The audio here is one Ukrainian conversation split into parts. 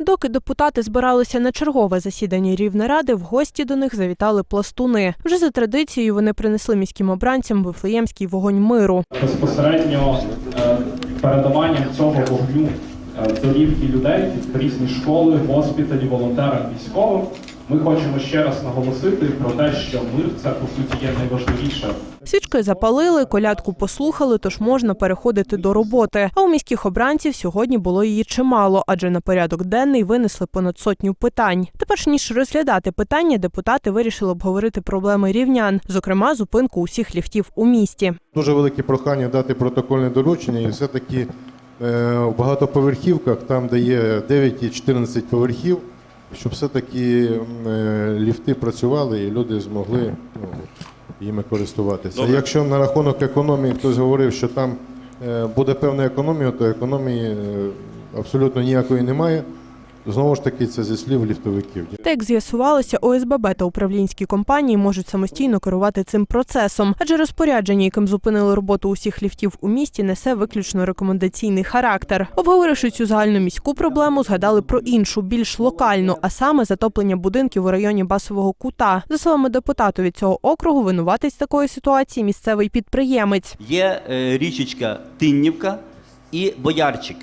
Доки депутати збиралися на чергове засідання Рівнеради, в гості до них завітали пластуни. Вже за традицією вони принесли міським обранцям вифлеємський вогонь миру. безпосередньо е, передаванням цього вогню долівки домівки людей різні школи, госпіталі, волонтерам, військовим. Ми хочемо ще раз наголосити про те, що мир це по суті є найважливіше Свічки запалили, колядку послухали, тож можна переходити до роботи. А у міських обранців сьогодні було її чимало, адже на порядок денний винесли понад сотню питань. Тепер ніж розглядати питання, депутати вирішили обговорити проблеми рівнян, зокрема зупинку усіх ліфтів у місті. Дуже велике прохання дати протокольне доручення, і все-таки е, в багатоповерхівках, там, де є 9 і 14 поверхів, щоб все-таки е, ліфти працювали і люди змогли ну, їми користуватися. Якщо на рахунок економії хтось говорив, що там е, буде певна економія, то економії е, абсолютно ніякої немає. Знову ж таки, це зі слів ліфтовиків. Та як з'ясувалося, ОСББ та управлінські компанії можуть самостійно керувати цим процесом, адже розпорядження, яким зупинили роботу усіх ліфтів у місті, несе виключно рекомендаційний характер. Обговоривши цю загальну міську проблему, згадали про іншу, більш локальну, а саме затоплення будинків у районі Басового кута. За словами депутату від цього округу, винуватець такої ситуації місцевий підприємець. Є е, річечка Тиннівка і Боярчик.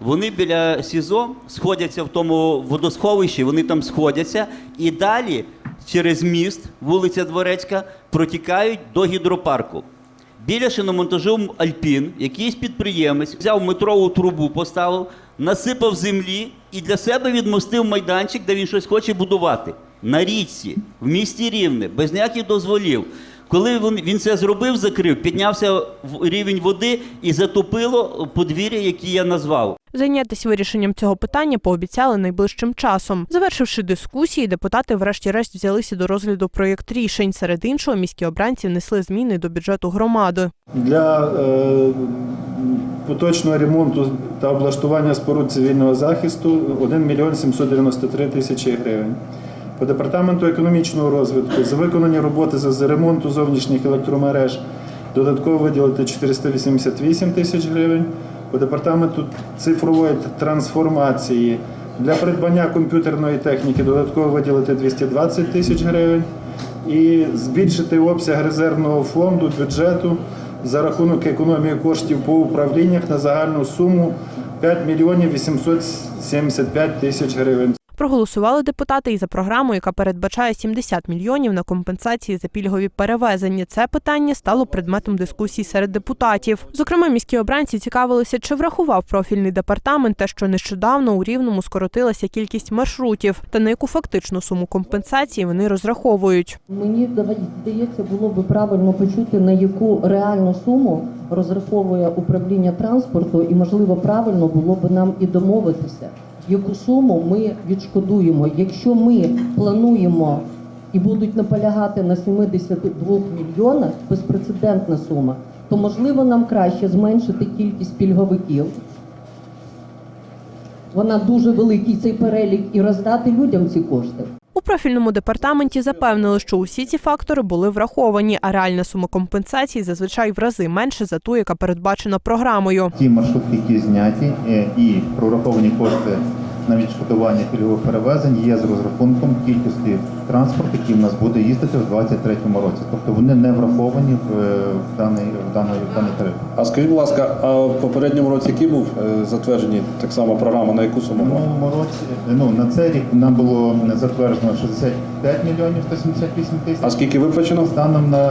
Вони біля СІЗО сходяться в тому водосховищі, вони там сходяться і далі через міст, вулиця Дворецька, протікають до гідропарку. Біля шиномонтажу Альпін якийсь підприємець взяв метрову трубу, поставив, насипав землі і для себе відмостив майданчик, де він щось хоче будувати. На річці, в місті Рівне, без ніяких дозволів. Коли він, він це зробив, закрив, піднявся в рівень води і затопило подвір'я, яке я назвав. Зайнятися вирішенням цього питання пообіцяли найближчим часом. Завершивши дискусії, депутати врешті-решт взялися до розгляду проєкт рішень. Серед іншого, міські обранці внесли зміни до бюджету громади. Для е, поточного ремонту та облаштування споруд цивільного захисту 1 мільйон 793 тисячі гривень. По департаменту економічного розвитку за виконані роботи з з ремонту зовнішніх електромереж додатково виділити 488 тисяч гривень. По департаменту цифрової трансформації для придбання комп'ютерної техніки додатково виділити 220 тисяч гривень і збільшити обсяг резервного фонду бюджету за рахунок економії коштів по управліннях на загальну суму 5 мільйонів 875 тисяч гривень. Проголосували депутати і за програму, яка передбачає 70 мільйонів на компенсації за пільгові перевезення. Це питання стало предметом дискусій серед депутатів. Зокрема, міські обранці цікавилися, чи врахував профільний департамент те, що нещодавно у рівному скоротилася кількість маршрутів, та на яку фактичну суму компенсації вони розраховують. Мені здається, було би правильно почути, на яку реальну суму розраховує управління транспорту, і можливо правильно було би нам і домовитися, яку суму ми відшкодуємо. Якщо ми плануємо і будуть наполягати на 72 мільйонах, безпрецедентна сума, то можливо нам краще зменшити кількість пільговиків. Вона дуже великий цей перелік і роздати людям ці кошти. У профільному департаменті запевнили, що усі ці фактори були враховані, а реальна сума компенсації зазвичай в рази менше за ту, яка передбачена програмою. ті маршрутки, які зняті, е, і прораховані кошти на відшкодування пільгових перевезень є з розрахунком кількості транспорту, який в нас буде їздити в 2023 році. Тобто вони не враховані в, е, в даний в даний, в даний тариф. А скажіть, будь ласка, а в попередньому році який був е, затверджений так само програма, на яку суму? була? минулому році е, ну на цей рік нам було затверджено 65 мільйонів 178 тисяч. А скільки виплачено? Станом на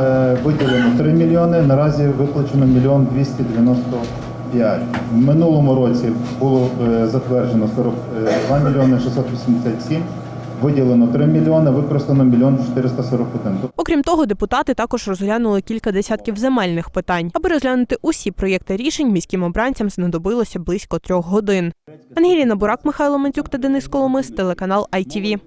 виділено 3 мільйони, наразі виплачено мільйон 295. В минулому році було е, затверджено 42 мільйони 687, виділено 3 мільйони, використано мільйон 441. Окрім того, депутати також розглянули кілька десятків земельних питань. Аби розглянути усі проєкти рішень, міським обранцям знадобилося близько трьох годин. Ангеліна Бурак, Михайло Мандзюк та Денис Коломис, телеканал ITV.